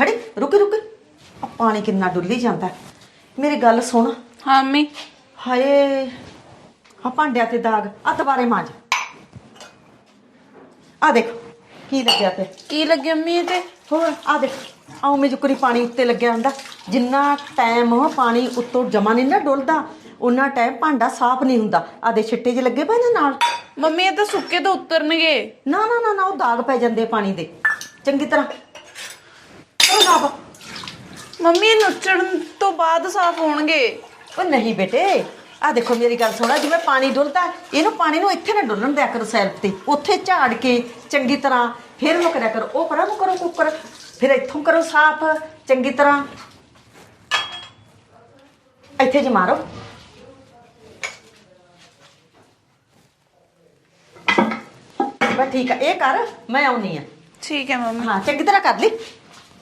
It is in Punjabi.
ਖੜੀ ਰੁਕ ਰੁਕ। ਆ ਪਾਣੀ ਕਿੰਨਾ ਡੁੱਲੀ ਜਾਂਦਾ। ਮੇਰੀ ਗੱਲ ਸੁਣ। ਹਾਂ ਮੰਮੀ। ਹਾਏ ਆ ਭਾਂਡਿਆਂ ਤੇ ਦਾਗ ਆ ਦੁਬਾਰੇ ਮਾਂਜ। ਆ ਦੇਖ ਕੀ ਲੱਗਿਆ ਪਿਆ ਕੀ ਲੱਗਿਆ ਮੰਮੀ ਇਹ ਤੇ? ਹੋਰ ਆ ਦੇਖ ਆਉ ਮੇ ਜੁਕਰੀ ਪਾਣੀ ਉੱਤੇ ਲੱਗਿਆ ਹੁੰਦਾ। ਜਿੰਨਾ ਟਾਈਮ ਪਾਣੀ ਉੱਤੋਂ ਜਮਾ ਨਹੀਂ ਨਾ ਡੁੱਲਦਾ ਉਹਨਾਂ ਟਾਈਮ ਭਾਂਡਾ ਸਾਫ਼ ਨਹੀਂ ਹੁੰਦਾ। ਆ ਦੇ ਛਿੱਟੇ ਜਿਹੇ ਲੱਗੇ ਪਏ ਨੇ ਨਾਲ। ਮੰਮੀ ਇਹ ਤਾਂ ਸੁੱਕੇ ਤੋਂ ਉਤਰਨਗੇ। ਨਾ ਨਾ ਨਾ ਨਾ ਉਹ ਦਾਗ ਪੈ ਜਾਂਦੇ ਪਾਣੀ ਦੇ। ਚੰਗੀ ਤਰ੍ਹਾਂ ਮੰਮੀ ਨੁੱਚਣ ਤੋਂ ਬਾਅਦ ਸਾਫ਼ ਹੋਣਗੇ। ਉਹ ਨਹੀਂ ਬੇਟੇ ਆ ਦੇਖੋ ਮੇਰੀ ਗੱਲ ਸੁਣਾ ਜਿਵੇਂ ਪਾਣੀ ਡੁੱਲਦਾ ਇਹਨੂੰ ਪਾਣੀ ਨੂੰ ਇੱਥੇ ਨਾ ਡੁੱਲਣ ਦਿਆ ਕਰੋ ਸੈਲਫ ਤੇ ਉੱਥੇ ਝਾੜ ਕੇ ਚੰਗੀ ਤਰ੍ਹਾਂ ਫਿਰ ਨੂੰ ਕਰਿਆ ਕਰੋ ਉਹ ਪਰਾਂ ਨੂੰ ਕਰੋ ਕੁੱਕਰ ਫਿਰ ਇੱਥੋਂ ਕਰੋ ਸਾਫ਼ ਚੰਗੀ ਤਰ੍ਹਾਂ। ਇੱਥੇ ਜੀ ਮਾਰੋ। ਬਸ ਠੀਕ ਆ ਇਹ ਕਰ ਮੈਂ ਆਉਣੀ ਆ। ਠੀਕ ਹੈ ਮੰਮੀ। ਹਾਂ ਚੰਗੀ ਤਰ੍ਹਾਂ ਕਰ ਲਈ।